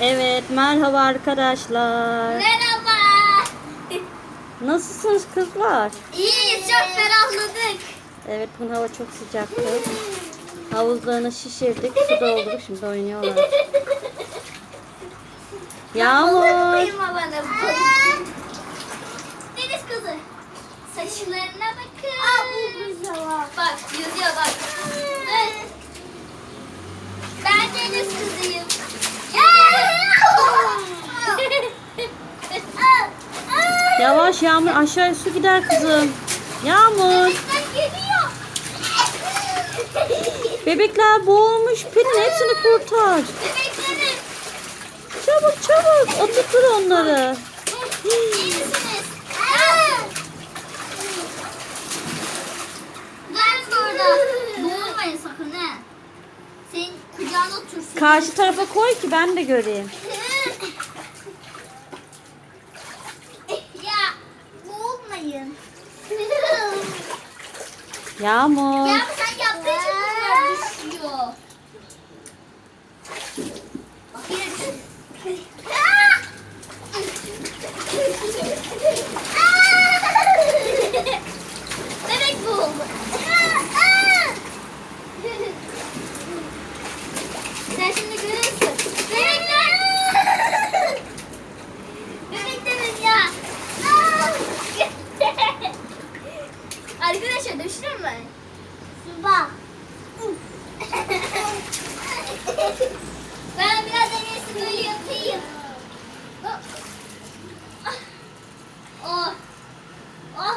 Evet merhaba arkadaşlar. Merhaba. Nasılsınız kızlar? İyiyiz çok ferahladık. Evet bugün hava çok sıcaktı. Havuzlarını şişirdik, su doldurduk şimdi oynuyorlar. Yağmur. Yavaş Yağmur aşağıya su gider kızım. Yağmur. Bebekler boğulmuş. Pelin hepsini kurtar. Çabuk çabuk. Oturtur onları. Karşı tarafa koy ki ben de göreyim. Yağmur. ya sen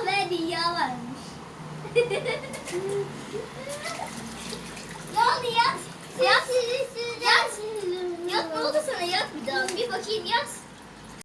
Oh be dünya varmış. ne oldu yat? Yat. Yat. Yat ne oldu sana yat bir daha. Bir bakayım yat.